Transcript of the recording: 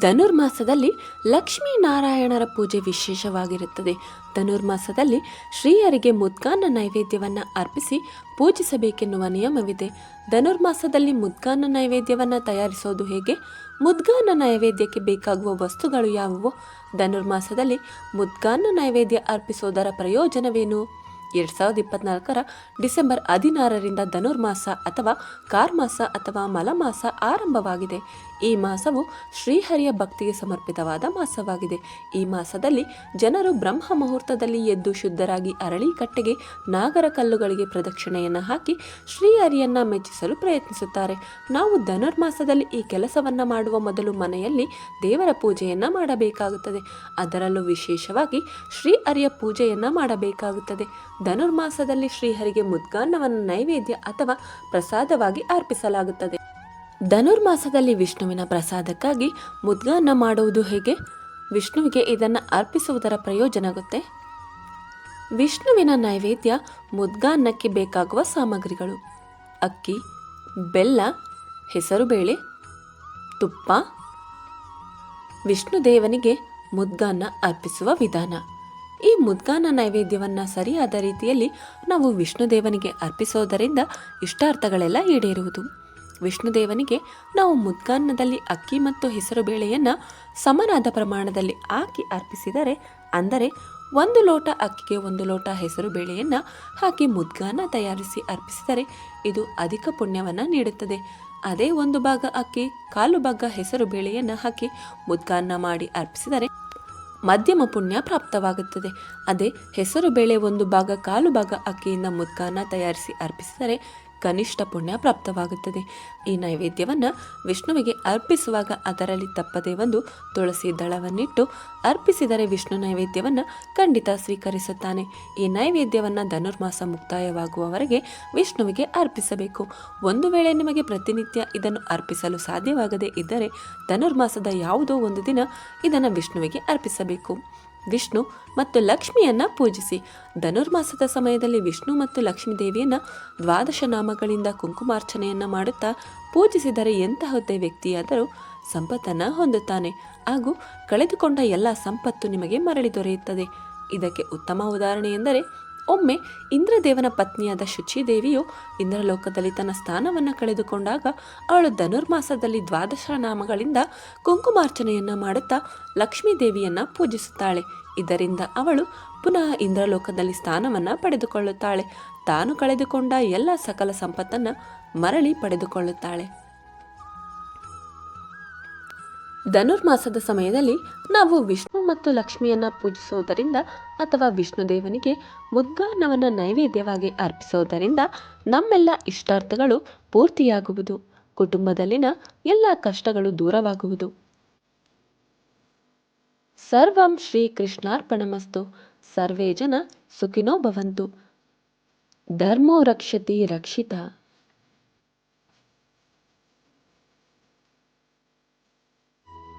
ಧನುರ್ಮಾಸದಲ್ಲಿ ಲಕ್ಷ್ಮೀನಾರಾಯಣರ ಪೂಜೆ ವಿಶೇಷವಾಗಿರುತ್ತದೆ. ಧನುರ್ಮಾಸದಲ್ಲಿ ಶ್ರೀಯರಿಗೆ ಮುದ್ಗಾನ ನೈವೇದ್ಯವನ್ನು ಅರ್ಪಿಸಿ ಪೂಜಿಸಬೇಕೆನ್ನುವ ನಿಯಮವಿದೆ. ಧನುರ್ಮಾಸದಲ್ಲಿ ಮುದ್ಗಾನ ನೈವೇದ್ಯವನ್ನು ತಯಾರಿಸೋದು ಹೇಗೆ? ಮುದ್ಗಾನ ನೈವೇದ್ಯಕ್ಕೆ ಬೇಕಾಗುವ ವಸ್ತುಗಳು ಯಾವುವು? ಧನುರ್ಮಾಸದಲ್ಲಿ ಮುದ್ಗಾನ ನೈವೇದ್ಯ ಅರ್ಪಿಸೋದರ ಪ್ರಯೋಜನವೇನು? ಎರಡು ಸಾವಿರದ ಇಪ್ಪತ್ನಾಲ್ಕರ ಡಿಸೆಂಬರ್ ಹದಿನಾರರಿಂದ ಧನುರ್ಮಾಸ ಅಥವಾ ಕಾರ್ಮಾಸ ಅಥವಾ ಮಲಮಾಸ ಆರಂಭವಾಗಿದೆ. ಈ ಮಾಸವು ಶ್ರೀಹರಿಯ ಭಕ್ತಿಗೆ ಸಮರ್ಪಿತವಾದ ಮಾಸವಾಗಿದೆ. ಈ ಮಾಸದಲ್ಲಿ ಜನರು ಬ್ರಹ್ಮ ಮುಹೂರ್ತದಲ್ಲಿ ಎದ್ದು ಶುದ್ಧರಾಗಿ ಅರಳಿ ಕಟ್ಟೆಗೆ, ನಾಗರ ಕಲ್ಲುಗಳಿಗೆ ಪ್ರದಕ್ಷಿಣೆಯನ್ನು ಹಾಕಿ ಶ್ರೀಹರಿಯನ್ನ ಮೆಚ್ಚಿಸಲು ಪ್ರಯತ್ನಿಸುತ್ತಾರೆ. ನಾವು ಧನುರ್ಮಾಸದಲ್ಲಿ ಈ ಕೆಲಸವನ್ನು ಮಾಡುವ ಮೊದಲು ಮನೆಯಲ್ಲಿ ದೇವರ ಪೂಜೆಯನ್ನು ಮಾಡಬೇಕಾಗುತ್ತದೆ. ಅದರಲ್ಲೂ ವಿಶೇಷವಾಗಿ ಶ್ರೀಹರಿಯ ಪೂಜೆಯನ್ನು ಮಾಡಬೇಕಾಗುತ್ತದೆ. ಧನುರ್ಮಾಸದಲ್ಲಿ ಶ್ರೀಹರಿಗೆ ಮುದ್ಗಾನ್ನವನ್ನು ನೈವೇದ್ಯ ಅಥವಾ ಪ್ರಸಾದವಾಗಿ ಅರ್ಪಿಸಲಾಗುತ್ತದೆ. ಧನುರ್ಮಾಸದಲ್ಲಿ ವಿಷ್ಣುವಿನ ಪ್ರಸಾದಕ್ಕಾಗಿ ಮುದ್ಗಾನ್ನ ಮಾಡುವುದು ಹೇಗೆ? ವಿಷ್ಣುವಿಗೆ ಇದನ್ನು ಅರ್ಪಿಸುವುದರ ಪ್ರಯೋಜನ ಗೊತ್ತೇ? ವಿಷ್ಣುವಿನ ನೈವೇದ್ಯ ಮುದ್ಗಾನ್ನಕ್ಕೆ ಬೇಕಾಗುವ ಸಾಮಗ್ರಿಗಳು. ಅಕ್ಕಿ, ಬೆಲ್ಲ, ಹೆಸರುಬೇಳೆ, ತುಪ್ಪ. ವಿಷ್ಣು ದೇವನಿಗೆ ಮುದ್ಗಾನ್ನ ಅರ್ಪಿಸುವ ವಿಧಾನ. ಈ ಮುದ್ಗಾನ ನೈವೇದ್ಯವನ್ನು ಸರಿಯಾದ ರೀತಿಯಲ್ಲಿ ನಾವು ವಿಷ್ಣುದೇವನಿಗೆ ಅರ್ಪಿಸೋದರಿಂದ ಇಷ್ಟಾರ್ಥಗಳೆಲ್ಲ ಈಡೇರುವುದು. ವಿಷ್ಣುದೇವನಿಗೆ ನಾವು ಮುದ್ಗಾನ್ನದಲ್ಲಿ ಅಕ್ಕಿ ಮತ್ತು ಹೆಸರು ಬೇಳೆಯನ್ನು ಸಮನಾದ ಪ್ರಮಾಣದಲ್ಲಿ ಹಾಕಿ ಅರ್ಪಿಸಿದರೆ, ಅಂದರೆ ಒಂದು ಲೋಟ ಅಕ್ಕಿಗೆ ಒಂದು ಲೋಟ ಹೆಸರು ಬೇಳೆಯನ್ನು ಹಾಕಿ ಮುದ್ಗಾನ ತಯಾರಿಸಿ ಅರ್ಪಿಸಿದರೆ ಇದು ಅಧಿಕ ಪುಣ್ಯವನ್ನು ನೀಡುತ್ತದೆ. ಅದೇ ಒಂದು ಭಾಗ ಅಕ್ಕಿ, ಕಾಲು ಭಾಗ ಹೆಸರು ಬೇಳೆಯನ್ನು ಹಾಕಿ ಮುದ್ಗಾನ್ನ ಮಾಡಿ ಅರ್ಪಿಸಿದರೆ ಮಧ್ಯಮ ಪುಣ್ಯ ಪ್ರಾಪ್ತವಾಗುತ್ತದೆ. ಅದೇ ಹೆಸರು ಬೇಳೆ ಒಂದು ಭಾಗ ಕಾಲು ಭಾಗ ಅಕ್ಕಿಯಿಂದ ಮುದ್ಗಾನ ತಯಾರಿಸಿ ಅರ್ಪಿಸಿದರೆ ಕನಿಷ್ಠ ಪುಣ್ಯ ಪ್ರಾಪ್ತವಾಗುತ್ತದೆ. ಈ ನೈವೇದ್ಯವನ್ನು ವಿಷ್ಣುವಿಗೆ ಅರ್ಪಿಸುವಾಗ ಅದರಲ್ಲಿ ತಪ್ಪದೇ ಒಂದು ತುಳಸಿ ದಳವನ್ನಿಟ್ಟು ಅರ್ಪಿಸಿದರೆ ವಿಷ್ಣು ನೈವೇದ್ಯವನ್ನು ಖಂಡಿತ ಸ್ವೀಕರಿಸುತ್ತಾನೆ. ಈ ನೈವೇದ್ಯವನ್ನು ಧನುರ್ಮಾಸ ಮುಕ್ತಾಯವಾಗುವವರೆಗೆ ವಿಷ್ಣುವಿಗೆ ಅರ್ಪಿಸಬೇಕು. ಒಂದು ವೇಳೆ ನಿಮಗೆ ಪ್ರತಿನಿತ್ಯ ಇದನ್ನು ಅರ್ಪಿಸಲು ಸಾಧ್ಯವಾಗದೇ ಇದ್ದರೆ ಧನುರ್ಮಾಸದ ಯಾವುದೋ ಒಂದು ದಿನ ಇದನ್ನು ವಿಷ್ಣುವಿಗೆ ಅರ್ಪಿಸಬೇಕು. ವಿಷ್ಣು ಮತ್ತು ಲಕ್ಷ್ಮಿಯನ್ನ ಪೂಜಿಸಿ. ಧನುರ್ಮಾಸದ ಸಮಯದಲ್ಲಿ ವಿಷ್ಣು ಮತ್ತು ಲಕ್ಷ್ಮೀ ದೇವಿಯನ್ನ ದ್ವಾದಶ ನಾಮಗಳಿಂದ ಕುಂಕುಮಾರ್ಚನೆಯನ್ನ ಮಾಡುತ್ತಾ ಪೂಜಿಸಿದರೆ ಎಂತಹದ್ದೇ ವ್ಯಕ್ತಿಯಾದರೂ ಸಂಪತ್ತನ್ನು ಹೊಂದುತ್ತಾನೆ. ಹಾಗೂ ಕಳೆದುಕೊಂಡ ಎಲ್ಲ ಸಂಪತ್ತು ನಿಮಗೆ ಮರಳಿ ದೊರೆಯುತ್ತದೆ. ಇದಕ್ಕೆ ಉತ್ತಮ ಉದಾಹರಣೆ ಎಂದರೆ ಒಮ್ಮೆ ಇಂದ್ರದೇವನ ಪತ್ನಿಯಾದ ಶುಚಿದೇವಿಯು ಇಂದ್ರಲೋಕದಲ್ಲಿ ತನ್ನ ಸ್ಥಾನವನ್ನು ಕಳೆದುಕೊಂಡಾಗ ಅವಳು ಧನುರ್ಮಾಸದಲ್ಲಿ ದ್ವಾದಶ ನಾಮಗಳಿಂದ ಕುಂಕುಮಾರ್ಚನೆಯನ್ನ ಮಾಡುತ್ತಾ ಲಕ್ಷ್ಮೀ ದೇವಿಯನ್ನ ಪೂಜಿಸುತ್ತಾಳೆ. ಇದರಿಂದ ಅವಳು ಪುನಃ ಇಂದ್ರಲೋಕದಲ್ಲಿ ಸ್ಥಾನವನ್ನು ಪಡೆದುಕೊಳ್ಳುತ್ತಾಳೆ. ತಾನು ಕಳೆದುಕೊಂಡ ಎಲ್ಲ ಸಕಲ ಸಂಪತ್ತನ್ನು ಮರಳಿ ಪಡೆದುಕೊಳ್ಳುತ್ತಾಳೆ. ಧನುರ್ಮಾಸದ ಸಮಯದಲ್ಲಿ ನಾವು ವಿಷ್ಣು ಮತ್ತು ಲಕ್ಷ್ಮಿಯನ್ನ ಪೂಜಿಸುವುದರಿಂದ ಅಥವಾ ವಿಷ್ಣು ದೇವನಿಗೆ ಮುದ್ಗಾನ್ನವನ್ನು ನೈವೇದ್ಯವಾಗಿ ಅರ್ಪಿಸುವುದರಿಂದ ನಮ್ಮೆಲ್ಲ ಇಷ್ಟಾರ್ಥಗಳು ಪೂರ್ತಿಯಾಗುವುದು. ಕುಟುಂಬದಲ್ಲಿನ ಎಲ್ಲ ಕಷ್ಟಗಳು ದೂರವಾಗುವುದು. ಸರ್ವಂ ಶ್ರೀ ಕೃಷ್ಣಾರ್ಪಣಮಸ್ತು ಸರ್ವೇ ಜನ ಸುಖಿನೋ ಭವಂತು. ಧರ್ಮೋ ರಕ್ಷತಿ ರಕ್ಷಿತ.